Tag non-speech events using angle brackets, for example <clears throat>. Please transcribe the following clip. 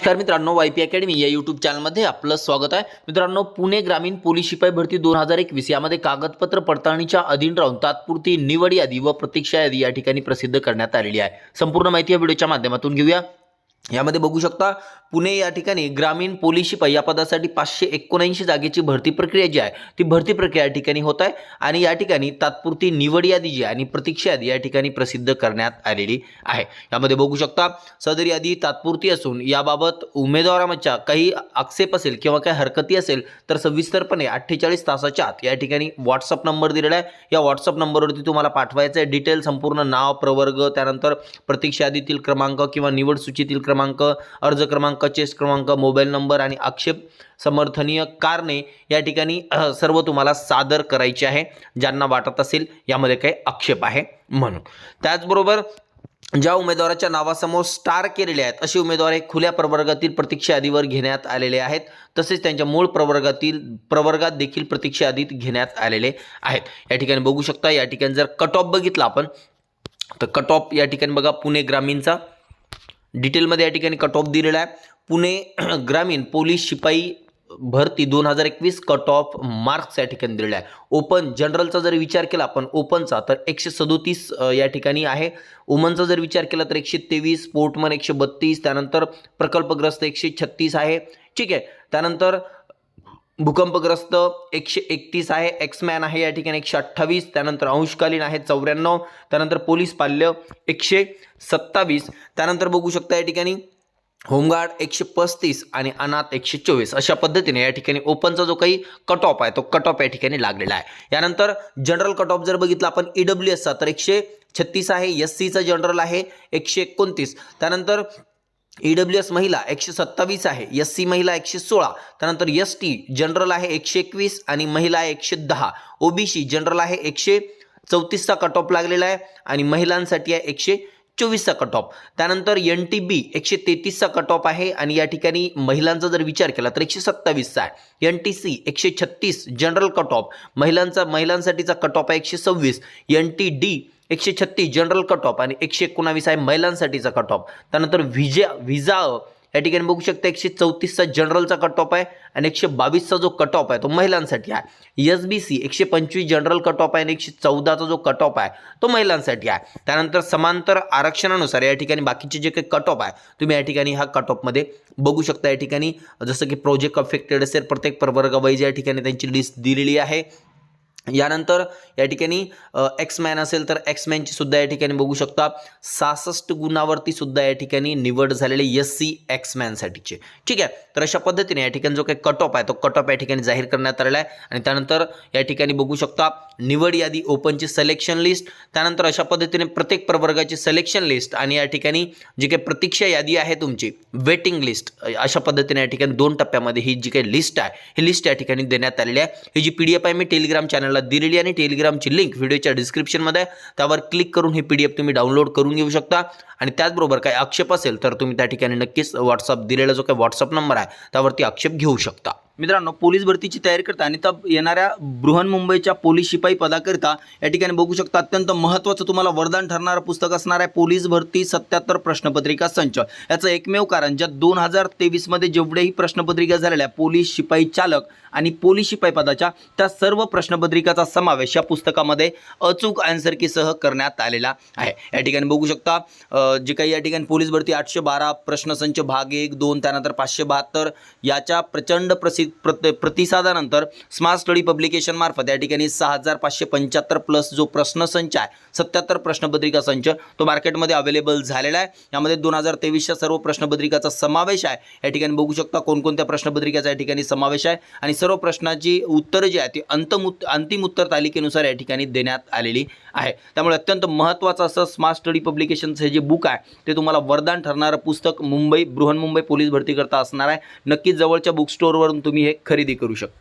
नमस्कार मित्रांनो Y P academy या यूट्यूब चॅनलमध्ये आपलं स्वागत आहे. मित्रांनो पुणे ग्रामीण पोलीस शिपाई भरती दोन हजार एकवीस यामध्ये कागदपत्र पडताळणीच्या अधीन राहून तात्पुरती निवड यादी व प्रतीक्षा यादी या ठिकाणी प्रसिद्ध करण्यात आलेली आहे. संपूर्ण माहिती या व्हिडिओच्या माध्यमातून घेऊया. यामध्ये बघू शकता पुणे या ठिकाणी ग्रामीण पोलीस शिपाई या पदासाठी पाचशे एकोणऐंशी जागेची भरती प्रक्रिया जी आहे ती भरती प्रक्रिया या ठिकाणी होत आहे आणि या ठिकाणी तात्पुरती निवड यादी जी आहे आणि प्रतीक्षा यादी या ठिकाणी प्रसिद्ध करण्यात आलेली आहे. यामध्ये बघू शकता सदर यादी तात्पुरती असून याबाबत उमेदवारांच्या काही आक्षेप असेल किंवा काही हरकती असेल तर सविस्तरपणे अठ्ठेचाळीस तासाच्या आत या ठिकाणी व्हॉट्सअप नंबर दिलेला आहे. या व्हॉट्सअप नंबरवरती तुम्हाला पाठवायचं आहे. डिटेल संपूर्ण नाव प्रवर्ग त्यानंतर प्रतीक्षा यादीतील क्रमांक किंवा निवड सूचीतील क्रमांक अर्ज क्रमांक चेस क्रमांक मोबाईल नंबर आणि आक्षेप समर्थनीय कारणे या ठिकाणी सर्व तुम्हाला सादर करायचे आहे ज्यांना वाटत असेल यामध्ये काही आक्षेप आहे म्हणून. त्याचबरोबर ज्या उमेदवाराच्या नावासमोर स्टार केलेले आहेत असे उमेदवार हे खुल्या प्रवर्गातील प्रतीक्षा यादीवर घेण्यात आलेले आहेत तसेच त्यांच्या मूळ प्रवर्गातील प्रवर्गात देखील प्रतीक्षा यादीत घेण्यात आलेले आहेत. या ठिकाणी बघू शकता या ठिकाणी जर कट ऑफ बघितला आपण तर कट ऑफ या ठिकाणी बघा पुणे ग्रामीणचा डिटेलमध्ये या ठिकाणी कट ऑफ दिलेला आहे. पुणे <clears throat> ग्रामीण पोलीस शिपाई भरती दोन हजार एकवीस कट ऑफ मार्क्स या ठिकाणी दिलेला आहे. ओपन जनरलचा जर विचार केला आपण ओपनचा तर एकशे सदोतीस या ठिकाणी आहे. वुमनचा जर विचार केला तर एकशे तेवीस स्पोर्टमन एकशे बत्तीस त्यानंतर प्रकल्पग्रस्त एकशे छत्तीस आहे. ठीक आहे. त्यानंतर भूकंपग्रस्त एकशे एकतीस आहे एक्समॅन आहे या ठिकाणी एकशे अठ्ठावीस त्यानंतर अंशकालीन आहे चौऱ्याण्णव त्यानंतर पोलीस पाल्य एकशे सत्तावीस त्यानंतर बघू शकता या ठिकाणी होमगार्ड एकशे पस्तीस आणि अनाथ एकशे चोवीस. अशा पद्धतीने या ठिकाणी ओपनचा जो काही कट ऑफ आहे तो कट ऑफ या ठिकाणी लागलेला आहे. यानंतर जनरल कट ऑफ जर बघितला आपण ई डब्ल्यू एसचा तर एकशे छत्तीस आहे एस सीचा जनरल आहे एकशे एकोणतीस. त्यानंतर ई डब्ल्यू एस महिला एकशे सत्तावीस आहे एस सी महिला एकशे सोळा त्यानंतर एस टी जनरल आहे एकशे एकवीस आणि महिला आहे एकशे दहा. ओबीसी जनरल आहे एकशे चौतीसचा कट ऑफ लागलेला आहे आणि महिलांसाठी आहे एकशे चोवीसचा कट ऑफ त्यानंतर एन टी बी एकशे तेहतीसचा कट ऑफ आहे आणि या ठिकाणी महिलांचा जर विचार केला तर एकशे सत्तावीसचा आहे. एन टी सी एकशे छत्तीस जनरल कट ऑफ महिलांचा महिलांसाठीचा कट ऑफ आहे एकशे सव्वीस. एन टी डी एकशे छत्तीस जनरल कट ऑफ आणि एकशे एकोणावीस आहे महिलांसाठीचा कट ऑफ त्यानंतर विजे व्हिजा या ठिकाणी बघू शकता एकशे चौतीसचा जनरलचा कट ऑफ आहे आणि एकशे बावीसचा जो कट ऑफ आहे तो महिलांसाठी आहे. एस बी सी एकशे पंचवीस जनरल कट ऑफ आहे आणि एकशे चौदाचा जो कट ऑफ आहे तो महिलांसाठी आहे. त्यानंतर समांतर आरक्षणानुसार या ठिकाणी बाकीचे जे काही कट ऑफ आहे तुम्ही या ठिकाणी हा कट ऑफमध्ये बघू शकता या ठिकाणी. जसं की प्रोजेक्ट अफेक्टेड असेल प्रत्येक प्रवर्ग वाईज या ठिकाणी त्यांची लिस्ट दिलेली आहे. यानंतर या ठिकाणी एक्समॅन असेल तर एक्समॅनची सुद्धा या ठिकाणी बघू शकता. सहासष्ट गुणावरती सुद्धा या ठिकाणी निवड झालेले एस सी एक्समॅनसाठीचे ठीक आहे? तर अशा पद्धतीने या ठिकाणी जो काही कट ऑफ आहे तो कट ऑफ या ठिकाणी जाहीर करण्यात आलेला आहे. आणि त्यानंतर या ठिकाणी बघू शकता निवड यादी ओपनची सलेक्शन लिस्ट त्यानंतर अशा पद्धतीने प्रत्येक प्रवर्गाची सलेक्शन लिस्ट आणि या ठिकाणी जी काही प्रतीक्षा यादी आहे तुमची वेटिंग लिस्ट अशा पद्धतीने या ठिकाणी दोन टप्प्यामध्ये ही जी काही लिस्ट आहे ही लिस्ट या ठिकाणी देण्यात आलेली आहे. ही जी पी डी एफ आहे मी टेलिग्राम चॅनलला दिलेली आणि टेलिग्रामची लिंक व्हिडिओच्या डिस्क्रिप्शनमध्ये आहे. त्यावर क्लिक करून ही पी डी एफ तुम्ही डाउनलोड करून घेऊ शकता. आणि त्याचबरोबर काही आक्षेप असेल तर तुम्ही त्या ठिकाणी नक्कीच व्हॉट्सअप दिलेला जो काही व्हॉट्सअप नंबर आहे त्यावरती आक्षेप घेऊ शकता. मित्रांनो पोलीस भरतीची तयारी करता आणि त्या येणाऱ्या बृहन्मुंबईच्या पोलीस शिपाई पदाकरिता या ठिकाणी बघू शकता अत्यंत महत्त्वाचं तुम्हाला वरदान ठरणारं पुस्तक असणार आहे पोलीस भरती सत्याहत्तर प्रश्नपत्रिका संच. याचं एकमेव कारण ज्या दोन हजार तेवीसमध्ये जेवढेही प्रश्नपत्रिका झालेल्या आहे, पोलीस शिपाई चालक आणि पोलीस शिपाई पदाच्या त्या सर्व प्रश्नपत्रिकाचा समावेश या पुस्तकामध्ये अचूक आन्सर करण्यात आलेला आहे. या ठिकाणी बघू शकता जे काही या ठिकाणी पोलीस भरती आठशे बारा प्रश्नसंच भाग एक दोन त्यानंतर पाचशे बहात्तर याच्या प्रचंड प्रसिद्ध प्रत प्रतिसादानंतर स्मार्ट स्टडी पब्लिकेशन मार्फत या ठिकाणी सहा हजार पाचशे पंच्याहत्तर प्लस जो प्रश्नसंच आहे सत्याहत्तर प्रश्नपत्रिका संच तो मार्केटमध्ये अवेलेबल झालेला आहे. यामध्ये दोन हजार तेवीसच्या सर्व प्रश्नपत्रिकाचा समावेश आहे. या ठिकाणी बघू शकता कोणकोणत्या प्रश्नपत्रिकाचा या ठिकाणी समावेश आहे आणि सर्व प्रश्नाची उत्तरं जी आहे ती अंतम अंतिम उत्तर तालिकेनुसार या ठिकाणी देण्यात आलेली आहे. त्यामुळे अत्यंत महत्त्वाचं असं स्मार्ट स्टडी पब्लिकेशनचं हे जे बुक आहे ते तुम्हाला वरदान ठरणारं पुस्तक मुंबई बृहन्मुंबई पोलीस भरती करता असणार आहे. नक्कीच जवळच्या बुक स्टोअरवरून तुम्ही हे खरेदी करू शकता.